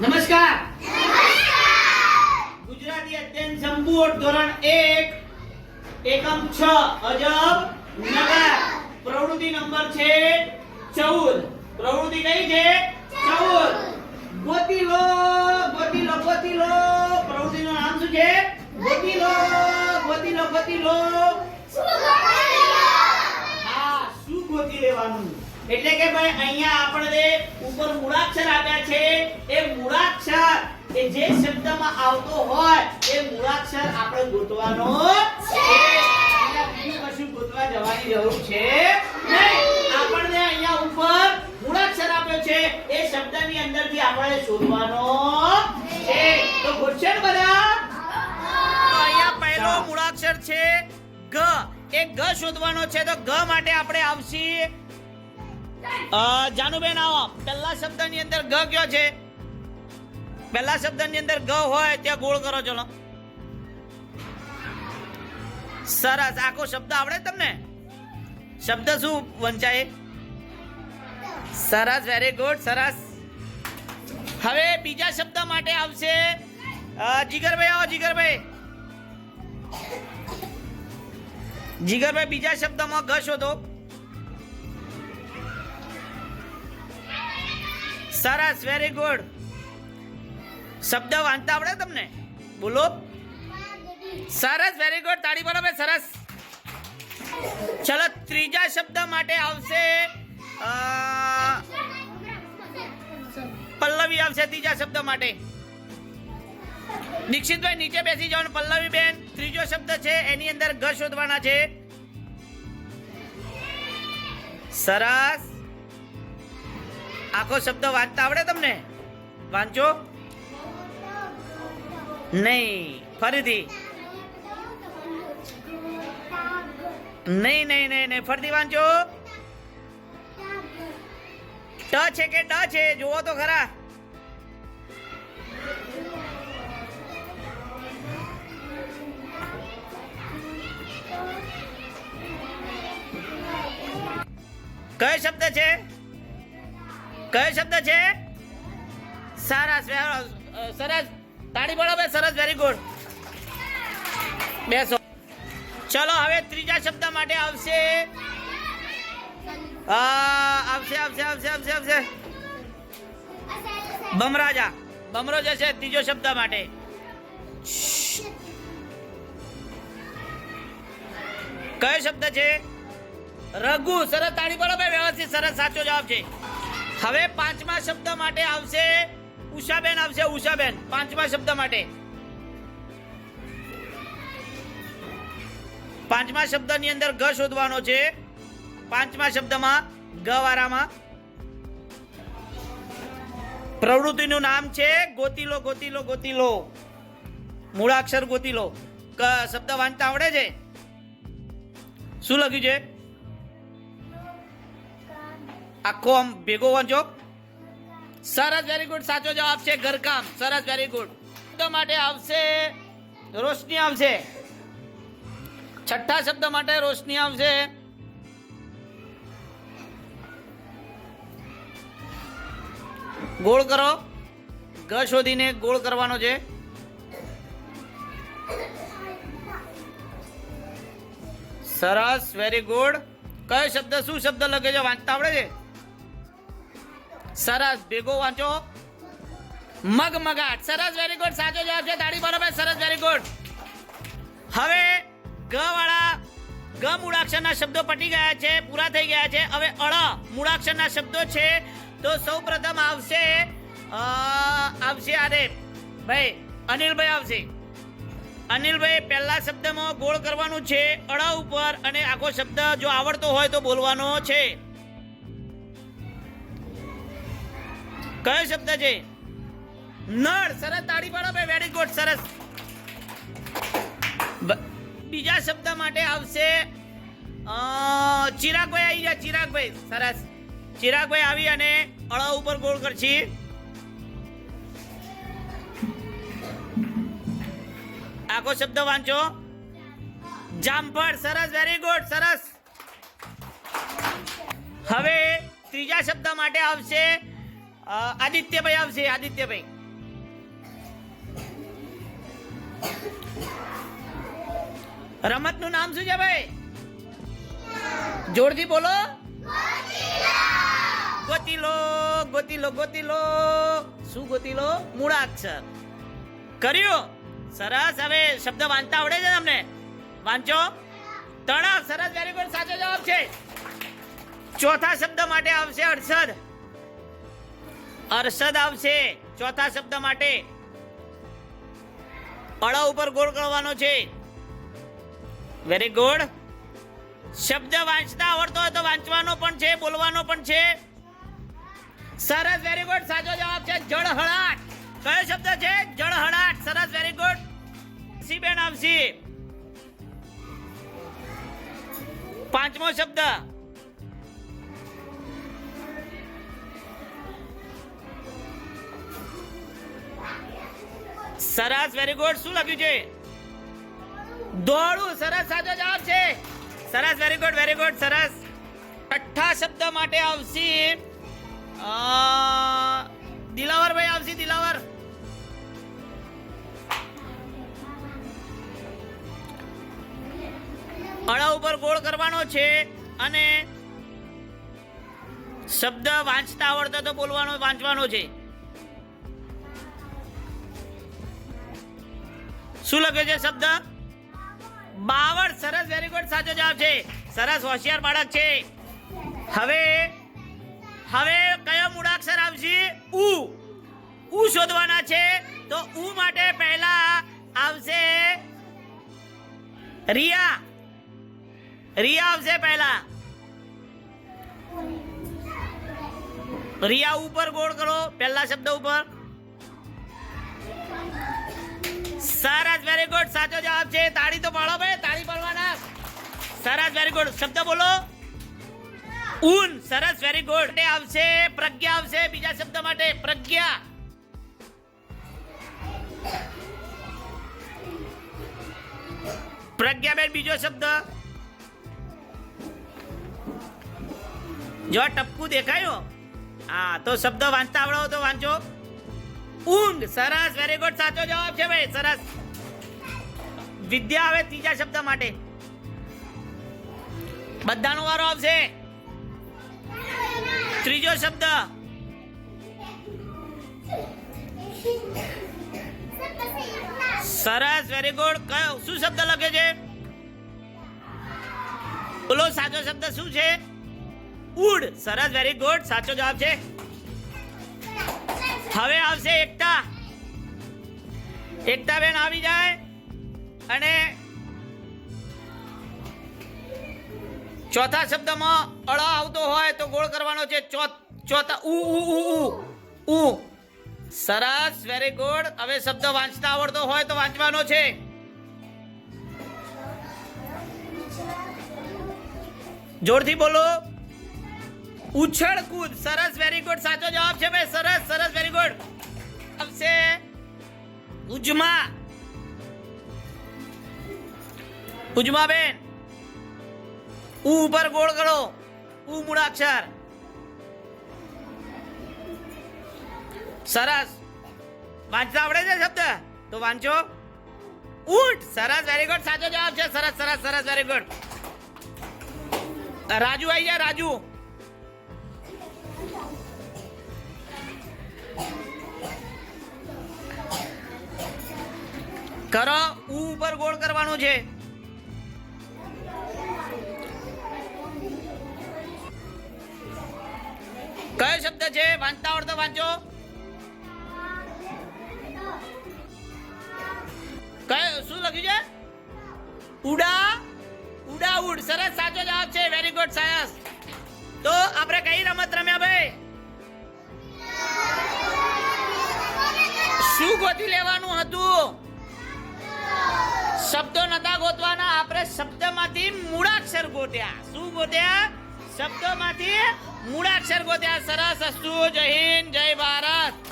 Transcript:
નમસ્કાર. ગુજરાતી અધ્યયન સંપૂર્ણ ધોરણ એક એકમ છ અજબ નગર. પ્રવૃત્તિ નંબર છે ચૌદ. પ્રવૃત્તિ કઈ છે? ચૌદ. ગોતી લો ગોતી લો ગોતી લો પ્રવૃત્તિનું નામ શું છે? ગોતી લો ગોતી લો ગોતી લો એટલે કે ભાઈ અહીંયા આપણે ઉપર મૂળાક્ષર આપ્યા છે, એ મૂળાક્ષર, એ જે શબ્દમાં આવતો હોય, એ મૂળાક્ષર આપણે ગોતવાનો છે. છે આપણને અહીંયા ઉપર મૂળાક્ષર આપ્યો છે, એ શબ્દની અંદરથી આપણે શોધવાનો છે. તો અહીંયા પહેલો મૂળાક્ષર છે ગ. એ ગ શોધવાનો છે. તો ગ માટે આપણે આવશી. જાનુબેન આવો. પહેલા શબ્દની અંદર ગ કયો છે? પહેલા શબ્દની અંદર ગ હોય ત્યાં ગોળ કરો, ચલો. સરસ. આખો શબ્દ આવડે તમને? શબ્દ શું વંચાય સરસ વેરી ગુડ સરસ. હવે બીજા શબ્દ માટે આવશે જીગરભાઈ આવો, જીગરભાઈ. જીગરભાઈ, બીજા શબ્દમાં ઘ શોધો. સરસ વેરી ગુડ શબ્દ વાંચતા આવડે તમને? બોલો. સરસ વેરી ગુડ તાળી બરાબર સરસ. ચલો, ત્રીજા શબ્દ માટે આવશે પલ્લવી આવશે ત્રીજા શબ્દ માટે. દીક્ષિતભાઈ નીચે બેસી જાઓ પલ્લવી બેન ત્રીજો શબ્દ છે, એની અંદર ઘર શોધવાના છે. સરસ. આખો શબ્દ વાંચતા આવડે તમને? વાંચો. નહીં, ફરીથી. નહીં નહીં નહીં નહીં, ફરીથી વાંચો. ટ છે કે ડ છે? જુઓ તો ખરા. કયો શબ્દ છે? કયો શબ્દ છે? સરસ સરસ. તાળી બોલો બે સરસ વેરી ગુડ બેસો. ચલો, હવે ત્રીજા શબ્દ માટે આવશે. આવશે આવશે આવશે આવશે આવશે. બમરાજા. બમરો જશે ત્રીજો શબ્દ માટે. કયો શબ્દ છે? રઘુ, સરસ, તાળી પડો ભાઈ, વ્યવસ્થિત, સરસ, સાચો જવાબ છે. હવે પાંચમા શબ્દ માટે આવશે ઉષાબેન આવશે ઉષાબેન, પાંચમા શબ્દ માટે. પાંચમા શબ્દની અંદર ગ શોધવાનો છે. પાંચમા શબ્દમાં ગ વારામાં. પ્રવૃત્તિનું નામ છે ગોતીલો ગોતીલો ગોતીલો. મૂળાક્ષર ગોતીલો. શબ્દ વાંચતા આવડે છે? શું લખ્યું છે? આખો આમ ભેગો વાંચો. સરસ વેરી ગુડ સાચો જવાબ છે ઘરકામ. સરસ વેરી ગુડ શબ્દ માટે આવશે, રોશની આવશે. છઠ્ઠા શબ્દ માટે રોશની આવશે. ગોળ કરો. ગ શોધીને ગોળ કરવાનો છે. સરસ વેરી ગુડ કયો શબ્દ, શું શબ્દ લખે છે? વાંચતા આવડે છે? સરસ, ભેગો વાંચો. મગમગાટ સરસ વેરી ગુડ સાચો જવાબ છે, તાળી બરાબર, સરસ વેરી ગુડ હવે ગ વાળા ગ મૂળાક્ષરના શબ્દો પટી ગયા છે, પૂરા થઈ ગયા છે. હવે અળ મૂળાક્ષરના શબ્દો છે, તો સૌ પ્રથમ આવશે આવશે આરે ભાઈ, અનિલભાઈ આવશે. અનિલભાઈ, પહેલા શબ્દમાં ગોળ કરવાનું છે, અળ ઉપર, અને આખો શબ્દ જો આવડતો હોય તો બોલવાનો છે. કયો શબ્દ છે? નળ, સરસ, તાળી પાડો ભાઈ વેરી ગુડ સરસ. બીજા શબ્દ માટે આવશે ચિરાગભાઈ આવી ગયા, ચિરાગભાઈ, સરસ. ચિરાગભાઈ આવી અને અળા ઉપર ગોળ કરશી. આખો શબ્દ વાંચો. જામફળ, સરસ વેરી ગુડ સરસ. હવે ત્રીજા શબ્દ માટે આવશે આદિત્યભાઈ આવશે, આદિત્યભાઈ. રમતનું નામ શું છે ભાઈ? જોરથી બોલો. ગોતીલો ગોતીલો ગોતીલો. શું ગોતીલો? મૂળાક્ષર કર્યું. સરસ. હવે શબ્દ વાંચતા આવડે છે તમને? વાંચો. તળાવ સરસ. વેરી ગુડ સાચો જવાબ છે. ચોથા શબ્દ માટે આવશે અરસદ અરસદ આવશે ચોથા શબ્દ માટે. અળા ઉપર ગોળ કરવાનો છે. વેરી ગુડ શબ્દ વાંચતા આવડતો હોય તો વાંચવાનો પણ છે, બોલવાનો પણ છે. સરસ વેરી ગુડ સાચો જવાબ છે જળહળાટ. કયો શબ્દ છે? જળહળાટ. સરસ વેરી ગુડ સી બેન આવશે. પાંચમો શબ્દ. સરસ વેરી ગુડ શું લખ્યું છે? દોડું, સરસ, સાચો જવાબ છે. સરસ વેરી ગુડ વેરી ગુડ સરસ. છઠ્ઠા શબ્દ માટે આવશે દિલાવર ભાઈ આવશે, દિલાવર. અળા ઉપર ગોળ કરવાનો છે અને શબ્દ વાંચતા આવડતો તો બોલવાનો, વાંચવાનો છે. શું લખ્યું છે શબ્દ? બાવળ, સરસ વેરી ગુડ સાચો જવાબ છે. સરસ, હોશિયાર બાળક છે. હવે હવે કયો મૂળાક્ષર આવશે? ઉ. ઉ શોધવાના છે. તો ઉ માટે પહેલા આવશે રિયા. રિયા આવશે પહેલા. રિયા ઉપર ગોળ કરો. પહેલા શબ્દ ઉપર. વેરી ગુડ સાચો જવાબ છે. તાળી તો પાડો ભાઈ. તાળી પાડવાના. સરસ વેરી ગુડ શબ્દ બોલો. ઉન સરસ વેરી ગુડ આવશે. પ્રજ્ઞા આવશે બીજા શબ્દ માટે. પ્રજ્ઞા. પ્રજ્ઞાબેન બીજો શબ્દ. જો ટપકું દેખાયો? હા, તો શબ્દ વાંચતા આવડો તો વાંચો. ઊંઘ. સરસ વેરી ગુડ સાચો જવાબ છે ભાઈ. સરસ. વિદ્યા હવે ત્રીજા શબ્દ માટે. બધાનો વારો આવશે. ત્રીજો શબ્દ. સરસ વેરી ગુડ કયો, શું શબ્દ લખે છે? બોલો, સાચો શબ્દ શું છે? ઉડ. સરસ વેરી ગુડ સાચો જવાબ છે. હવે આવશે એકતા. એકતા બેન, આવી જાય. અને ચોથા શબ્દમાં અળ આવતો હોય તો ગોળ કરવાનો છે ચોથા ઉ ઉ ઉ ઉ ઉ. સરસ વેરી ગુડ હવે શબ્દ વાંચતા આવડતો હોય તો વાંચવાનો છે. જોરથી બોલો. ઉછળ કૂદ સરસ વેરી ગુડ સાચો જવાબ છે ભાઈ, સરસ સરસ વેરી ગુડ આવશે. ઉજમા ઉજમા બેન. ઉ ઉપર ગોળ કરો. ઉ મૂળાક્ષર સરસ. વાંચતા આવડે છે શબ્દ? તો વાંચો. ઊંટ. સરસ વેરી ગુડ સાચો જવાબ છે. સરસ સરસ સરસ વેરી ગુડ રાજુ આવી જાય રાજુ. કરો. ઉ ઉપર ગોળ કરવાનું છે. કયો શબ્દ છે? વાંચતા આવડતો વાંચો. કયો, શું લખ્યું છે? ઉડા ઉડા ઉડ સરસ, સાચો જવાબ છે. વેરી ગુડ સાયન્સ તો આપણે કઈ રમત રમ્યા ભાઈ? શું ગોતી લેવાનું હતું? શબ્દો નતા ગોતવાના. આપણે શબ્દમાંથી મૂળાક્ષર ગોત્યા. શું ગોત્યા? શબ્દોમાંથી મૂળાક્ષર ગોત્યા સરસ અસ્તુ જય હિન્દ જય ભારત.